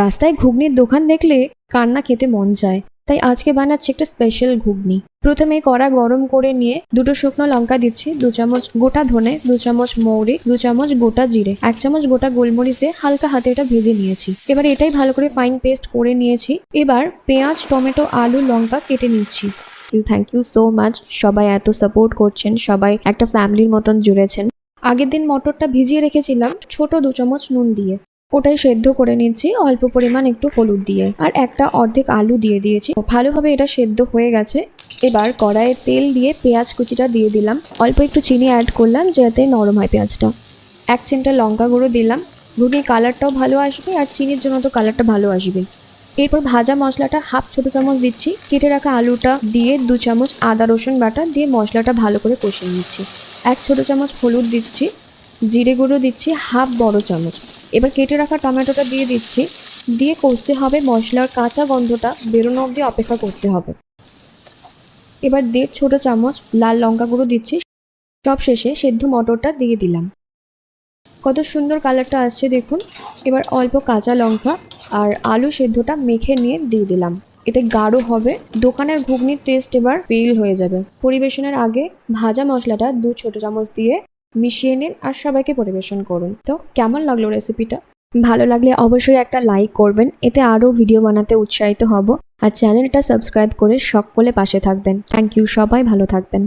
রাস্তায় ঘুগনির দোকান দেখলে কান্না খেতে মন চায়। তাই আজকে বানাচ্ছি একটা স্পেশাল ঘুগনি। প্রথমে কড়া গরম করে নিয়ে দুটো শুকনো লঙ্কা দিচ্ছি, দু চামচ গোটা ধনে, দু চামচ মৌরি, দু চামচ গোটা জিরে, এক চামচ গোটা গোলমরিচ দিয়ে হালকা হাতে এটা ভেজে নিয়েছি। এবার এটাই ভালো করে ফাইন পেস্ট করে নিয়েছি। এবার পেঁয়াজ, টমেটো, আলু, লঙ্কা কেটে নিচ্ছি। থ্যাংক ইউ সো মাচ সবাই এত সাপোর্ট করছেন, সবাই একটা ফ্যামিলির মতন জুড়েছেন। আগের দিন মটরটা ভিজিয়ে রেখেছিলাম, ছোট দু চামচ নুন দিয়ে। ওটাই সেদ্ধ করে নিচ্ছি, অল্প পরিমাণ একটু হলুদ দিয়ে। আর একটা অর্ধেক আলু দিয়ে দিয়েছি। ভালোভাবে এটা সেদ্ধ হয়ে গেছে। এবার কড়াইয়ে তেল দিয়ে পেঁয়াজ কুচিটা দিয়ে দিলাম। অল্প একটু চিনি অ্যাড করলাম যাতে নরম হয় পেঁয়াজটা। এক চিমটা লঙ্কা গুঁড়ো দিলাম। ঘুগনির কালারটাও ভালো আসবে আর চিনির জন্য তো কালারটা ভালো আসবে। এরপর ভাজা মশলাটা হাফ ছোটো চামচ দিচ্ছি। কেটে রাখা আলুটা দিয়ে দু চামচ আদা, রসুন বাটা দিয়ে মশলাটা ভালো করে কষিয়ে নিচ্ছি। এক ছোটো চামচ হলুদ দিচ্ছি। জিরে গুঁড়ো দিচ্ছি হাফ বড় চামচ। এবার কেটে রাখা টমেটোটা দিয়ে দিচ্ছি। দিয়ে কষতে হবে মশলার কাঁচা গন্ধটা বেরোনো অবধি অপেক্ষা করতে হবে। এবার দেড় ছোট চামচ লাল লঙ্কা গুঁড়ো দিচ্ছি। সব শেষে সেদ্ধ মটরটা দিয়ে দিলাম। কত সুন্দর কালারটা আসছে দেখুন। এবার অল্প কাঁচা লঙ্কা আর আলু সেদ্ধটা মেখে নিয়ে দিয়ে দিলাম। এতে গাঢ় হবে। দোকানের ঘুগনির টেস্ট এবার ফেল হয়ে যাবে। পরিবেশনের আগে ভাজা মশলাটা দু ছোট চামচ দিয়ে মিশিয়ে নিন আর সবাইকে পরিবেশন করুন। তো কেমন লাগল রেসিপিটা ভালো লাগলে অবশ্যই একটা লাইক করবেন, এতে আরও ভিডিও বানাতে উৎসাহিত হব। আর চ্যানেলটা সাবস্ক্রাইব করে সকলে পাশে থাকবেন। থ্যাংক ইউ সবাই ভালো থাকবেন।